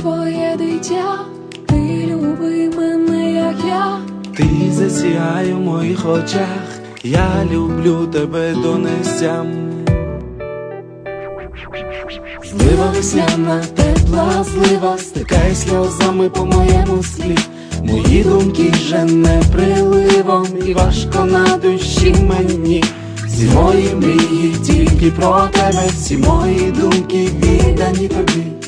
твоє дитя, ти люби мене, як я. Ти засіяє в моїх очах, я люблю тебе до нестям. Злива весняна, тепла злива, стикає сльозами по моєму склі. Мої думки жене приливом, і важко на душі мені. Всі мої мрії тільки про тебе, всі мої думки віддані тобі.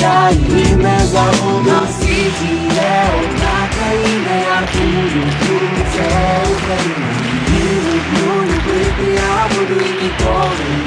Ніколи я її не забуду. На світі є одна країна, яку люблю, це Україна. Її люблю, любити я буду і ніколи я